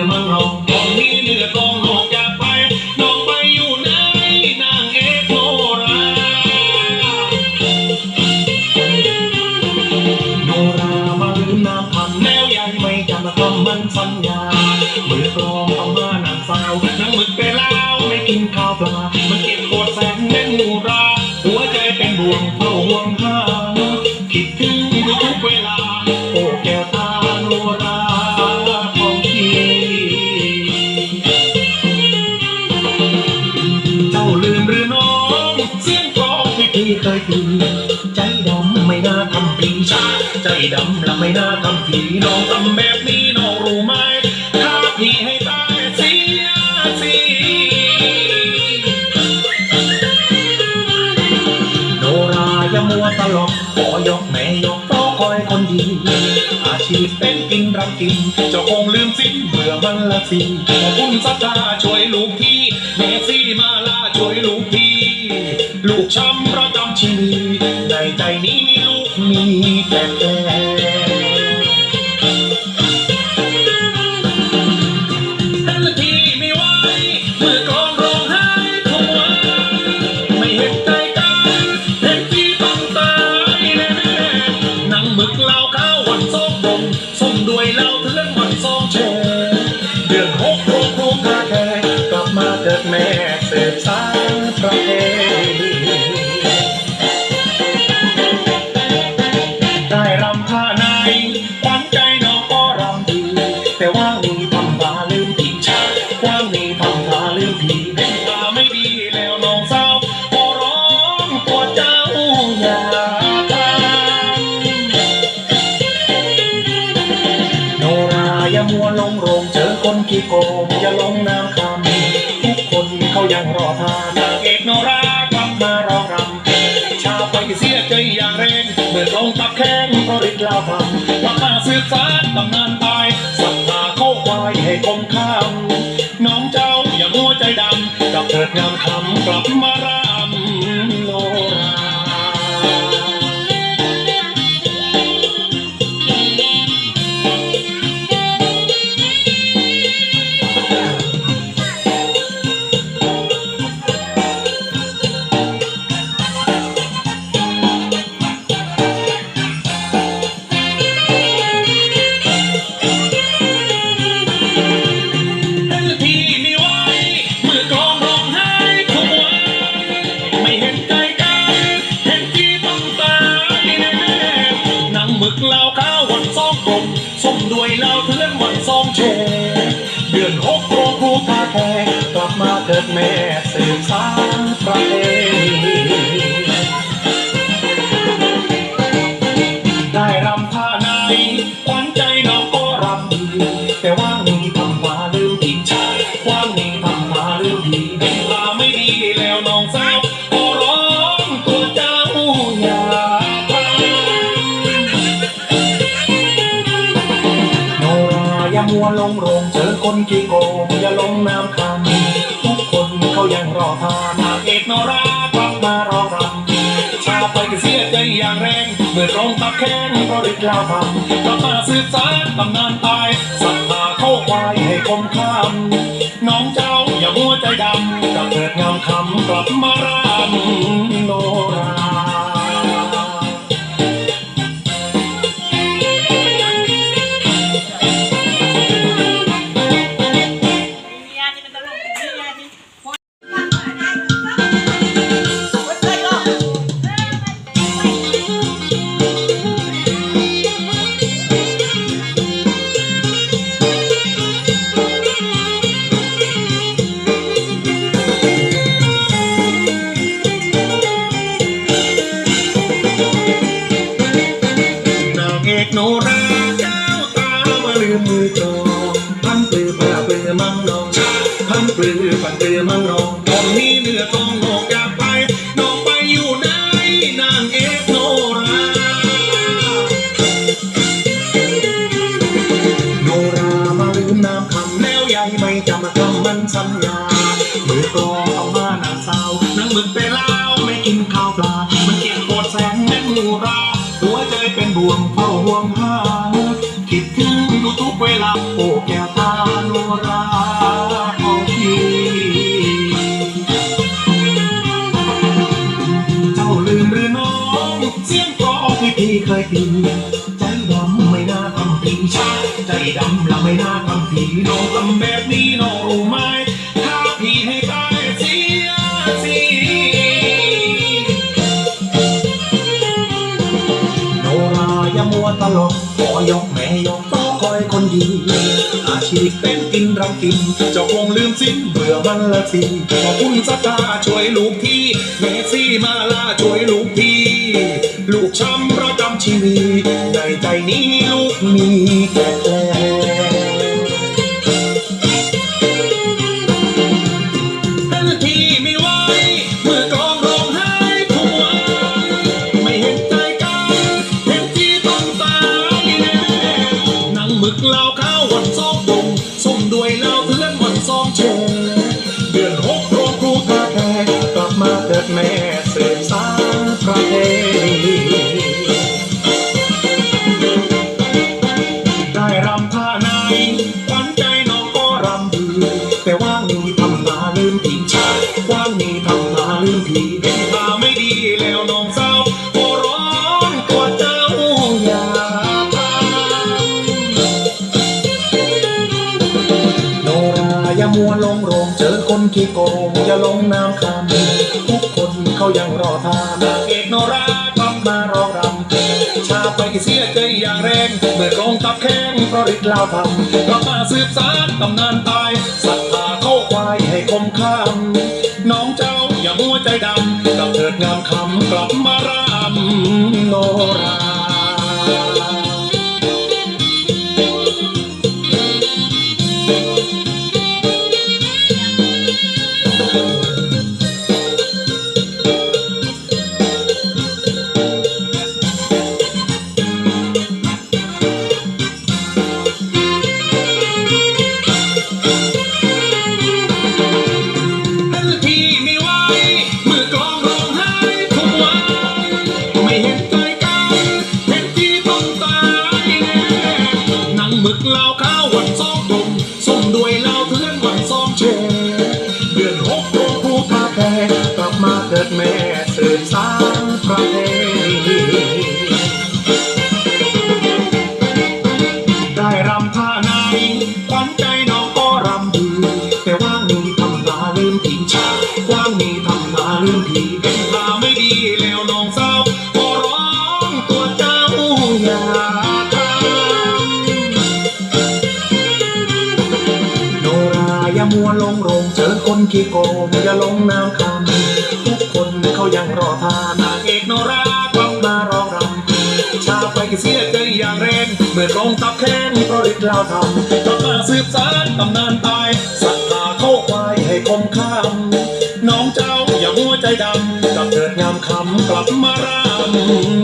อมังหอตองนี้เนื้อต้องหอกจากไปน้องไปอยู่ไหนนางเอกโทราโนรามาลืมน้ำพันแล้วยังไม่จำคำมันสัญญาเมื่อกลองเอามานางสาวนางมึกไปแล้วไม่กินข้าวปลามันเก็บโคตรแสนแน่น ลืมหรือน้องเสียงกลองที่พี่เคยตีใจดำไม่น่าทำปีชาใจดำและไม่น่าทำผีน้องทำแบบนี้น้องรู้ไหมถ้าพี่ให้ตายเสียสิโนราอย่ามัวตลกขอยกแม่ยกพราะคอยคนดีอาชีพเป็นกินรำกินเจ้าคงลืมสิ้นเบื่อมันละสิขอบคุณสัทธาช่วยลูกพี่แม่ำประจำชีวิตในใจนี้มีลูกมีแต่แกทันทีไม่ไหวมือกองร้องไห้ทั่วไม่เห็นใจกันเห็นที่ต้องตายแน่ๆนั่งมึกเหล้าข้าววันสองบง อย่าลงน้ำคำทุกคนเขายังรอทานนางเอกโนรากลับมารองรำชาวไปเสียใจอย่างแรงเมื่อตรงตับแข้งเพราะฤทธิ์ลาพังว่ามาสืบสานตำนานตายสัตว์าเข้าควายให้คมข้ามน้องเจ้าอย่ามัวใจดำกับเถิดงามคำกลับมารา อย่ามัวลงโรงเจอคนขี้โกงอย่าลงน้ำคันทุกคนเขายังรอทานนางเอกนรากลับมารอรำชาไปกเสียใจอย่างแรงเมื่อตรงตับแข้งเพราะฤทธิ์ลาพังกลับมาสืบสานตำนานตายศรัทธาเข้าควายให้คมข้ามน้องเจ้าอย่ามัวใจดำกับเถิดงามคำกลับมารำ นแน่นหูราหัวใจเป็นบ่วงเฝ้าห่วงหาคิดถึงอยู่ทุกเวลาโอ้แก้วตาโนราของพี่เจ้าลืมหรือน้องเสียงกลองที่พี่เคยกินใจชาใจดำละไม่น่าทำผีน้องทำแบบนี้น้องรู้ไหม อย่ามัวตลกขอยกแม่ยกต้องคอยคนดี อาชีพเป็นกินรำกินเจ้าคงลืมสิ้นเบื่อมันละทีขอบคุณสักตาช่วยลูกพี่เมซี่มาลาช่วยลูกพี่ ลูกช้ำประจำชีวิตในใจนี้ลูกมีแต่แผลำนาลืมผีเห็นท่าไม่ดีแล้วน้องสาวขอร้องตัวเจ้าอย่าทำโนราอย่ามัวลงโรงเจอคนขี้โกงอย่าลงน้ำคำทุกคนเขายังรอทานนางเอกโนรากลับมารองรำชาไปเสียใจอย่างแรงเมื่อกองตับแข้งเพราะฤทธิ์ลาวทำกลับมาสืบสานตำนาน ข้า ขี้โกงอย่าลงน้ำคำทุกคนเขายังรอทานางเอกโนรากลับมารองรำชาไปเสียใจอย่างแรงเมื่อกองตับแข้งเพราะฤทธิ์ลาวทำกลับมาสืบสานตำนานตายศรัทธาเข้าควายให้คมข้ามน้องเจ้าอย่ามัวใจดำกับเกิดงามคำกลับมารำ